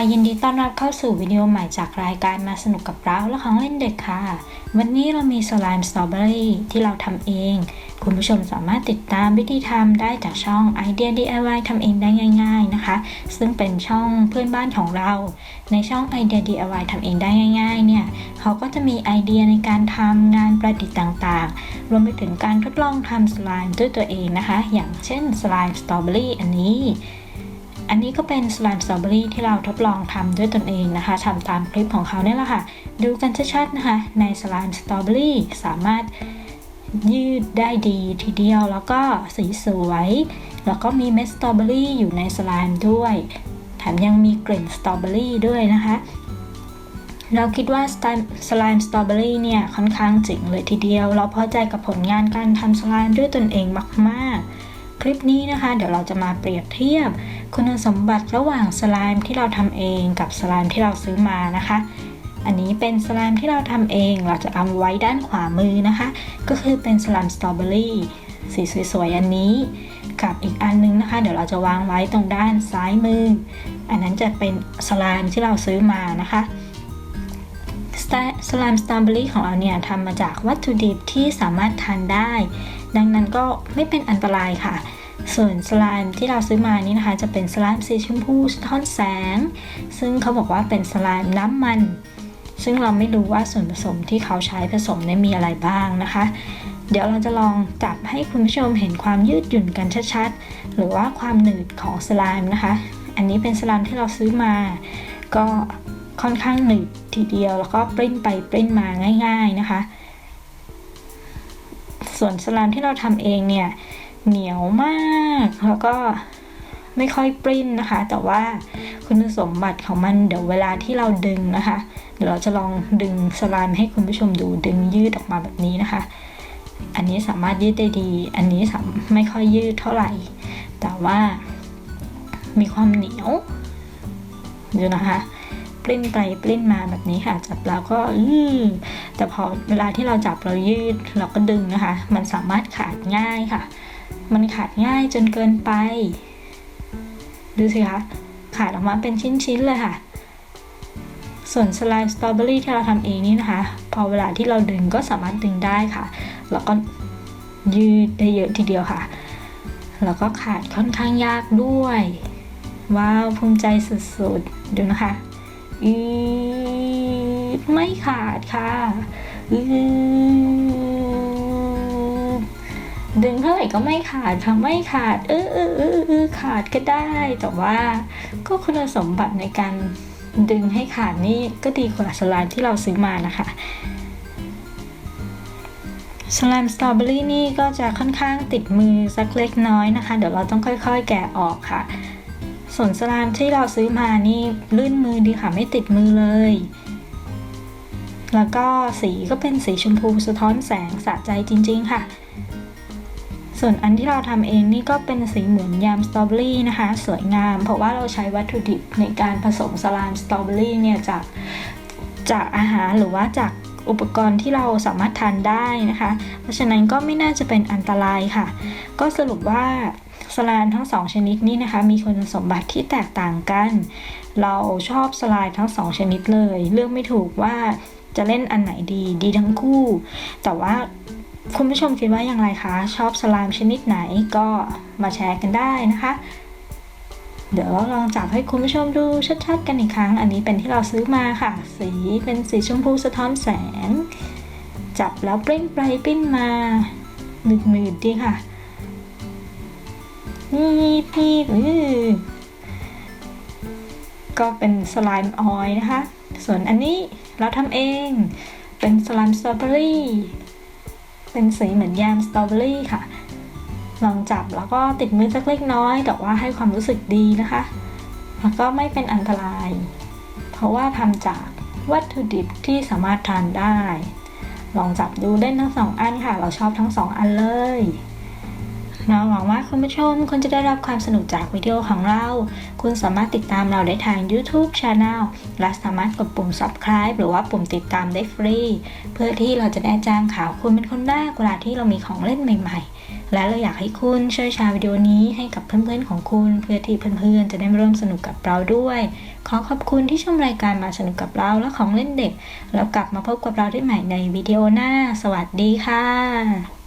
ยินดีต้อนรับเข้าสู่วิดีโอใหม่จากรายการมาสนุกกับเราและของเล่นเด็กค่ะ วันนี้เรามีสไลม์สตรอเบอรี่ที่เราทำเอง คุณผู้ชมสามารถติดตามวิธีทำได้จากช่อง Idea DIY ทำเองได้ง่าย ๆนะคะ ซึ่งเป็นช่องเพื่อนบ้านของเรา ในช่อง Idea DIY ทำเองได้ง่าย ๆ เนี่ยเขาก็จะมีไอเดียในการทำงานประดิษฐ์ต่างๆ รวมไปถึงการทดลองทำสไลม์ด้วยตัวเองนะคะ อย่างเช่นสไลม์สตรอเบอรี่อันนี้ อันนี้ก็เป็นสไลม์สตรอเบอรี่ที่เราทดลองทำด้วยตนเองนะคะทำตามคลิปของเขาเนี่ยแหละค่ะ ดูกันชัดๆนะคะ ในสไลม์สตรอเบอรี่สามารถยืดได้ดีทีเดียวแล้วก็สีสวย แล้วก็มีเม็ดสตรอเบอรี่อยู่ในสไลม์ด้วย แถมยังมีกลิ่นสตรอเบอรี่ด้วยนะคะ เราคิดว่าสไล์สไลม์สตรอเบอรี่เนี่ยค่อนข้างเจ๋งเลยทีเดียว เราพอใจกับผลงานการทำสไลม์ด้วยตนเองมากๆ คลิปนี้นะคะ เดี๋ยวเราจะมาเปรียบเทียบ คุณสมบัติระหว่างสไลม์ที่เราทำเองกับสไลม์ที่เราซื้อมานะคะ อันนี้เป็นสไลม์ที่เราทำเอง เราจะเอาไว้ด้านขวามือนะคะ ก็คือเป็นสไลม์สตรอเบอรี่สีสวยๆอันนี้ กับอีกอันนึงนะคะ เดี๋ยวเราจะวางไว้ตรงด้านซ้ายมือ อันนั้นจะเป็นสไลม์ที่เราซื้อมานะคะสไลม์สตรอเบอรี่ของเราเนี่ยทำมาจากวัตถุดิบที่สามารถทานได้ ดังนั้นก็ไม่เป็นอันตรายค่ะ ส่วนสไลม์ที่เราซื้อมานี่นะคะ จะเป็นสไลม์สีชมพูสะท้อนแสง ซึ่งเขาบอกว่าเป็นสไลม์น้ำมัน ซึ่งเราไม่รู้ว่าส่วนผสมที่เขาใช้ผสมเนี่ยมีอะไรบ้างนะคะ เดี๋ยวเราจะลองจับให้คุณผู้ชมเห็นความยืดหยุ่นกันชัดๆ หรือว่าความหนืดของสไลม์นะคะ อันนี้เป็นสไลม์ที่เราซื้อมา ก็ค่อนข้างหนืดทีเดียวแล้วก็ปริ้นไปปริ้นมาง่าย ๆนะคะ ส่วนสไลม์ที่เราทำเองเนี่ย เหนียวมากแล้วก็ไม่ค่อยปริ้นนะคะ แต่ว่าคุณสมบัติของมันเดี๋ยวเวลาที่เราดึงนะคะ เดี๋ยวเราจะลองดึงสไลม์ให้คุณผู้ชมดูดึงยืดออกมาแบบนี้นะคะ อันนี้สามารถยืดได้ดี อันนี้ไม่ค่อยยืดเท่าไหร่ แต่ว่ามีความเหนียวดูนะคะ ปลิ้นไปปลิ้นมาแบบนี้ค่ะ จับแล้วก็อืแต่พอเวลาที่เราจับเรายืดเราก็ดึงนะคะ มันสามารถขาดง่ายค่ะ มันขาดง่ายจนเกินไป ดูสิคะขาดออกมาเป็นชิ้นๆเลยค่ะ ส่วนสไลม์สตรอเบอรี่ที่เราทำเองนี่นะคะ พอเวลาที่เราดึงก็สามารถดึงได้ค่ะ แล้วก็ยืดได้เยอะทีเดียวค่ะ แล้วก็ขาดค่อนข้างยากด้วย ว้าว ภูมิใจสุดๆ ดูนะคะ อืดไม่ขาดค่ะอืดดึงเท่าไหร่ก็ไม่ขาดค่ะไม่ขาด เออเออเออเออขาดก็ได้ แต่ว่าก็คุณสมบัติในการดึงให้ขาดนี่ก็ดีกว่าสไลม์ที่เราซื้อมานะคะสไลม์สตรอเบอรี่นี่ก็จะค่อนข้างติดมือสักเล็กน้อยนะคะ เดี๋ยวเราต้องค่อยๆ แกะออกค่ะ ส่วนสไลม์ที่เราซื้อมานี่ลื่นมือดีค่ะไม่ติดมือเลย แล้วก็สีก็เป็นสีชมพูสะท้อนแสงสะใจจริง ๆ ค่ะ ส่วนอันที่เราทำเองนี่ก็เป็นสีเหมือนยามสตรอเบอรี่นะคะ สวยงาม เพราะว่าเราใช้วัตถุดิบในการผสมสลามสตรอเบอรี่เนี่ยจากจากอาหารหรือว่าจากอุปกรณ์ที่เราสามารถทานได้นะคะ เพราะฉะนั้นก็ไม่น่าจะเป็นอันตรายค่ะ ก็สรุปว่า สลามทั้งสองชนิดนี้นะคะ มีคุณสมบัติที่แตกต่างกัน เราชอบสลายทั้งสองชนิดเลย เลือกไม่ถูกว่าจะเล่นอันไหนดีดีทั้งคู่ แต่ว่าคุณผู้ชมคิดว่าอย่างไรคะ ชอบสลามชนิดไหนก็มาแชร์กันได้นะคะ เดี๋ยวลองจับให้คุณผู้ชมดูชัดๆกันอีกครั้ง อันนี้เป็นที่เราซื้อมาค่ะ สีเป็นสีชมพูสะท้อนแสง จับแล้วปริ้นไปปริ้นมาหนืดๆดีค่ะ พี่อือก็เป็นสไลม์ออยนะคะ ส่วนอันนี้เราทำเอง เป็นสไลม์สตรอเบอรี่ เป็นสีเหมือนแยมสตรอเบอรี่ค่ะ ลองจับแล้วก็ติดมือสักเล็กน้อย แต่ว่าให้ความรู้สึกดีนะคะ แล้วก็ไม่เป็นอันตราย เพราะว่าทำจากวัตถุดิบที่สามารถทานได้ ลองจับดูเล่นทั้งสองอันค่ะ เราชอบทั้งสองอันเลย เราหวังว่าคุณผู้ชมคุณจะได้รับความสนุกจากวิดีโอของเรา คุณสามารถติดตามเราได้ทาง YouTube Channel และสามารถกดปุ่ม subscribe หรือว่าปุ่มติดตามได้ฟรี เพื่อที่เราจะได้แจ้งข่าวคุณเป็นคนแรกเวลาที่เรามีของเล่นใหม่ ๆ และเราอยากให้คุณช่วยแชร์วิดีโอนี้ให้กับเพื่อนๆของคุณ เพื่อที่เพื่อนๆจะได้ร่วมสนุกกับเราด้วย ขอขอบคุณที่ชมรายการมาสนุกกับเราและของเล่นเด็ก แล้วกลับมาพบกับเราได้ใหม่ในวิดีโอหน้า สวัสดีค่ะ